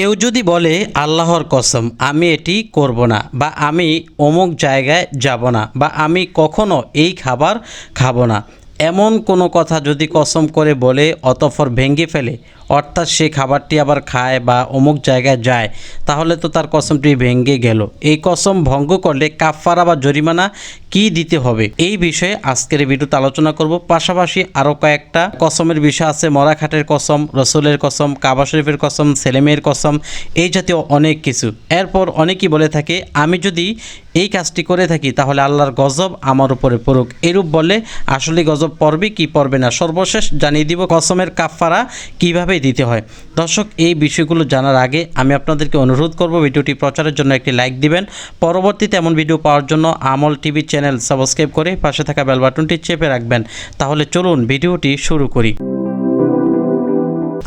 কেউ যদি বলে, আল্লাহর কসম, আমি এটি করব না বা আমি অমুক জায়গায় যাব না বা আমি কখনো এই খাবার খাব না। এমন কোনো কথা যদি কসম করে বলে, অতঃপর ভেঙে ফেলে, অর্থাৎ সে খাবারটি আবার খায় বা অমুক জায়গায় যায়, তাহলে তো তার কসমটি ভেঙে গেল। এই কসম ভঙ্গ করলে কাফারা বা জরিমানা কি দিতে হবে? এই বিষয়ে আজকের ভিডিওতে আলোচনা করব। পাশাপাশি আরও কয়েকটা কসমের বিষয় আছে। মরাখাটের কসম, রসুলের কসম, কাবা শরীফের কসম ছেলেমেয়ের কসম, এই জাতীয় অনেক কিছু। এরপর অনেকেই বলে থাকে, আমি যদি এই কাজটি করে থাকি, তাহলে আল্লাহর গজব আমার উপরে পড়ুক। এরূপ বলে আসলে গজব পড়বে কি পড়বে না, সর্বশেষ জানিয়ে দিব কসমের কাফারা কীভাবে দিতে হয়। দর্শক, এই বিষয়গুলো জানার আগে আমি আপনাদেরকে অনুরোধ করব ভিডিওটি প্রচারের জন্য একটি লাইক দিবেন। পরবর্তীতে এমন ভিডিও পাওয়ার জন্য আমল টিভি চ্যানেল সাবস্ক্রাইব করে পাশে থাকা বেল বাটনটি চেপে রাখবেন। তাহলে চলুন ভিডিওটি শুরু করি।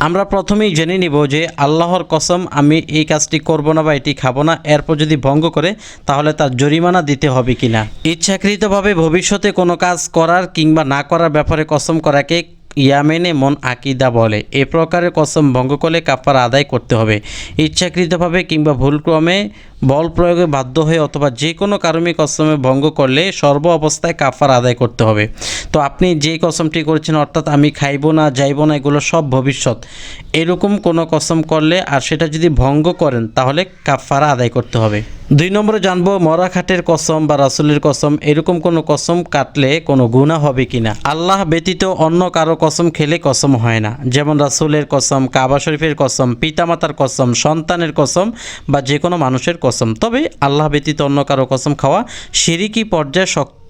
আমরা প্রথমেই জেনে নিব যে আল্লাহর কসম, আমি এই কাজটি করব না বা এটি খাব না। এরপর যদি ভঙ্গ করে, তাহলে তার জরিমানা দিতে হবে কিনা? ইচ্ছাকৃতভাবে ভবিষ্যতে কোনো কাজ করার কিংবা না করার ব্যাপারে কসম করাকে ইয়ামেনে মন আকিদা বলে। এ প্রকারের কসম ভঙ্গ করলে কাফার আদায় করতে হবে। ইচ্ছাকৃতভাবে কিংবা ভুলক্রমে বল প্রয়োগে বাধ্য হয়ে অথবা যে কোনো কারণে কসমে ভঙ্গ করলে সর্ব অবস্থায় কাফার আদায় করতে হবে। তো আপনি যে কসমটি করেছেন, অর্থাৎ আমি খাইবো না, যাইবো না, এগুলো সব ভবিষ্যৎ। এরকম কোনো কসম করলে আর সেটা যদি ভঙ্গ করেন, তাহলে কাফারা আদায় করতে হবে। দুই নম্বরে জানব, মরাখাটের কসম বা রাসুলের কসম, এরকম কোনো কসম কাটলে কোনো গুণা হবে কিনা? আল্লাহ ব্যতীত অন্য কারও কসম খেলে কসম হয় না। যেমন রাসুলের কসম, কাবা শরীফের কসম, পিতামাতার কসম, সন্তানের কসম বা যে কোনো মানুষের কসম। তবে আল্লাহ ব্যতীত অন্য কারও কসম খাওয়া সিরিকি পর্যায়ে শক্ত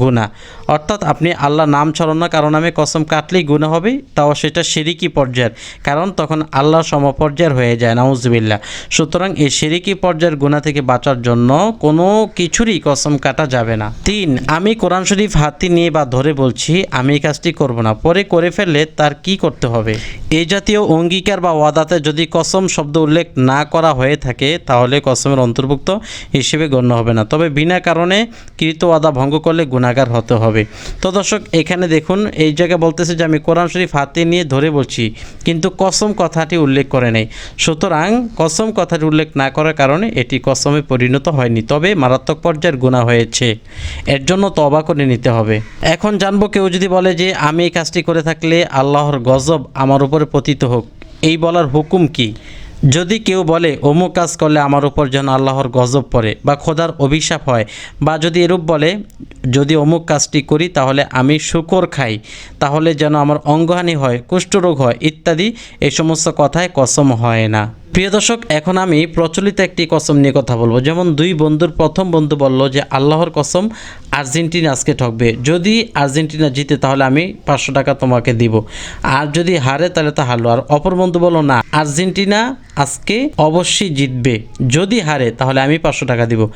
গুণা অর্থাৎ আপনি আল্লাহ নাম ছড়ানো কারও নামে কসম কাটলেই গুণা হবে, তাও সেটা সিরিকি পর্যায়ের। কারণ তখন আল্লাহ সমপর্যায়ের হয়ে যায় নাউজবিল্লা সুতরাং এই সিরিকি পর্যায়ের গুণা থেকে বাঁচার জন্য কোনো কিছুরই কসম কাটা যাবে না। তিন, আমি কোরআন শরীফ হাতি নিয়ে বা ধরে বলছি, আমি এই কাজটি করব না। পরে করে ফেললে তার কি করতে হবে? এই জাতীয় অঙ্গীকার বা ওয়াদাতে যদি কসম শব্দ উল্লেখ না করা হয়ে থাকে, তাহলে কসমের অন্তর্ভুক্ত হিসেবে গণ্য হবে না। তবে বিনা কারণে কৃত ওয়াদা ভঙ্গ করলে গুণাগার হতে হবে। তো দর্শক, এখানে দেখুন, এই জায়গায় বলতেছে যে আমি কোরআন শরীফ হাতে নিয়ে ধরে বলছি, কিন্তু কসম কথাটি উল্লেখ করে নেই। সুতরাং কসম কথাটি উল্লেখ না করার কারণে এটি কসমে পরিণত হয়নি, তবে মারাত্মক পর্যায়ের গুণা হয়েছে। এর জন্য তবা করে নিতে হবে। এখন জানব কেউ যদি বলে যে আমি এই কাজটি করে থাকলে আল্লাহর গজব আমার উপরে পতিত হোক, এই বলার হুকুম কি? যদি কেউ বলে, অমুক কাজ করলে আমার উপর যেন আল্লাহর গজব পড়ে বা খোদার অভিশাপ হয়, বা যদি এরূপ বলে, যদি অমুক কাজটি করি তাহলে আমি শুকর খাই, তাহলে যেন আমার অঙ্গহানি হয়, কুষ্ঠরোগ হয়, ইত্যাদি এই সমস্ত কথায় কসম হয় না। প্রিয় দর্শক, এখন আমি প্রচলিত একটি কসম নিয়ে কথা বলব। যেমন দুই বন্ধুর প্রথম বন্ধু বলল যে, আল্লাহর কসম, আর্জেন্টিনা আজকে ঠকবে। যদি আর্জেন্টিনা জিতে, তাহলে আমি পাঁচশো টাকা তোমাকে দিব। আর যদি হারে, তাহলে তা হারলো। আর অপর বন্ধু বলল, না, আর্জেন্টিনা আজকে অবশ্যই জিতবে। যদি হারে, তাহলে আমি পাঁচশো টাকা দিব।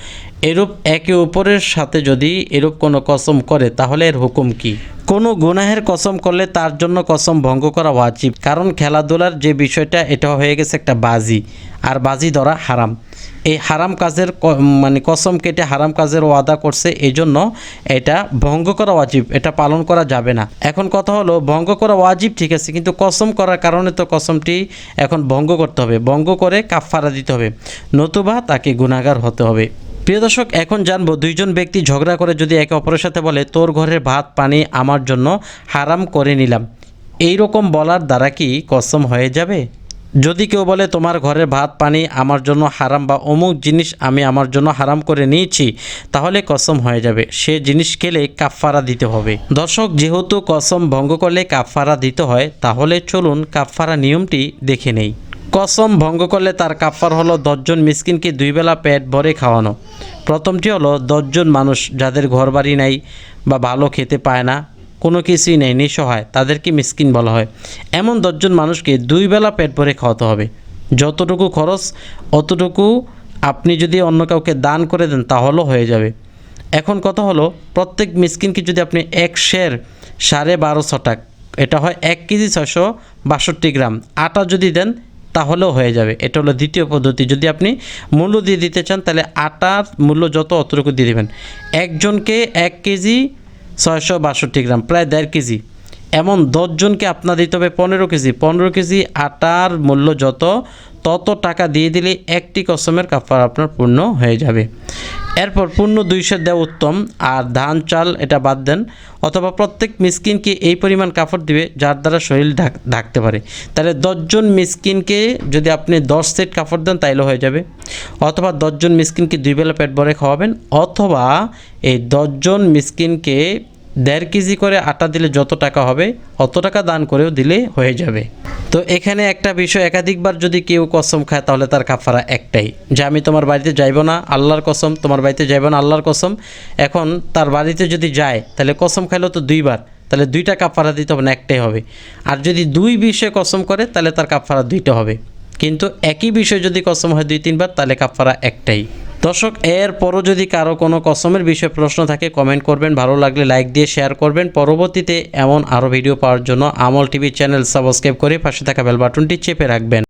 এরূপ একে অপরের সাথে যদি এরূপ কোনো কসম করে, তাহলে এর হুকুম কি? কোনো গুনাহের কসম করলে তার জন্য কসম ভঙ্গ করা ওয়াজিব, কারণ খেলাধুলার যে বিষয়টা, এটা হয়ে গেছে একটা বাজি, আর বাজি ধরা হারাম। এই হারাম কাজের মানে কসম কেটে হারাম কাজের ওয়াদা করছে এই জন্য এটা ভঙ্গ করা ওয়াজিব, এটা পালন করা যাবে না। এখন কথা হলো, ভঙ্গ করা ওয়াজিব ঠিক আছে, কিন্তু কসম করার কারণে তো কসমটি এখন ভঙ্গ করতে হবে। ভঙ্গ করে কাফারা দিতে হবে, নতুবা তাকে গুণাগার হতে হবে। প্রিয় দর্শক, এখন জানব দুইজন ব্যক্তি ঝগড়া করে যদি একে অপরের সাথে বলে, তোর ঘরের ভাত, পানি আমার জন্য হারাম করে নিলাম। এই রকম বলার দ্বারা কি কসম হয়ে যাবে? যদি কেউ বলে, তোমার ঘরের ভাত, পানি আমার জন্য হারাম বা অমুক জিনিস আমি আমার জন্য হারাম করে নিয়েছি, তাহলে কসম হয়ে যাবে। সে জিনিস খেলে কাফফারা দিতে হবে। দর্শক, যেহেতু কসম ভঙ্গ করলে কাফফারা দিতে হয়, তাহলে চলুন কাফফারা নিয়মটি দেখে নেই। কসম ভঙ্গ করলে তার কাফার হলো দশজন মিসকিনকে দুইবেলা পেট ভরে খাওয়ানো। প্রথমটি হলো দশজন মানুষ যাদের ঘরবাড়ি নাই বা ভালো খেতে পায় না, কোনো কিছুই নেই, নিঃসহায়, তাদেরকে মিসকিন বলা হয়। এমন দশজন মানুষকে দুই বেলা পেট ভরে খাওয়াতে হবে। যতটুকু খরচ, অতটুকু আপনি যদি অন্য কাউকে দান করে দেন তাহলেও হয়ে যাবে। এখন কথা হলো, প্রত্যেক মিসকিনকে যদি আপনি এক শের সাড়ে বারোশো টাকা, এটা হয় এক কেজি ছয়শো বাষট্টি গ্রাম, আটা যদি দেন তাহলেও হয়ে যাবে। এটা হলো দ্বিতীয় পদ্ধতি। যদি আপনি মূল্য দিয়ে দিতে চান, তাহলে আটার মূল্য যত অতটুকু দিয়ে দেবেন। একজনকে এক কেজি ছয়শো বাষট্টি গ্রাম, প্রায় দেড় কেজি। এমন দশজনকে আপনার দিতে হবে পনেরো কেজি। পনেরো কেজি আটার মূল্য যত, তত টাকা দিয়ে দিলে একটি কসমের কাপড় আপনার পূর্ণ হয়ে যাবে। এরপর পূর্ণ দুইশো দেওয়া উত্তম, আর ধান, চাল এটা বাদ দেন। অথবা প্রত্যেক মিসকিনকে এই পরিমাণ কাপড় দিবে, যার দ্বারা শরীর ঢাক ঢাকতে পারে। তাহলে দশজন মিসকিনকে যদি আপনি দশ সেট কাপড় দেন, তাইলে হয়ে যাবে। অথবা দশজন মিসকিনকে দুই বেলা পেট ভরে খাওয়াবেন, অথবা এই দশজন মিসকিনকে দেড় কেজি করে আটা দিলে যত টাকা হবে, অত টাকা দান করেও দিলে হয়ে যাবে। তো এখানে একটা বিষয়, একাধিকবার যদি কেউ কসম খায়, তাহলে তার কাফারা একটাই। যে আমি তোমার বাড়িতে যাইব না, আল্লাহর কসম, তোমার বাড়িতে যাইব না, আল্লাহর কসম। এখন তার বাড়িতে যদি যায়, তাহলে কসম খাইলেও তো দুইবার, তাহলে দুইটা কাফারা দিতে হবে না, একটাই হবে। আর যদি দুই বিষয়ে কসম করে, তাহলে তার কাফারা দুইটা হবে। কিন্তু একই বিষয় যদি কসম হয় দুই, তিনবার, তাহলে কাফারা একটাই। দর্শক এর পরও যদি কারও কোনো কসমের বিষয়ে প্রশ্ন থাকে কমেন্ট করবেন। ভালো লাগলে লাইক দিয়ে শেয়ার করবেন। পরবর্তীতে এমন আরও ভিডিও পাওয়ার জন্য আমল টিভি চ্যানেল সাবস্ক্রাইব করে পাশে থাকা বেল বাটনটি চেপে রাখবেন।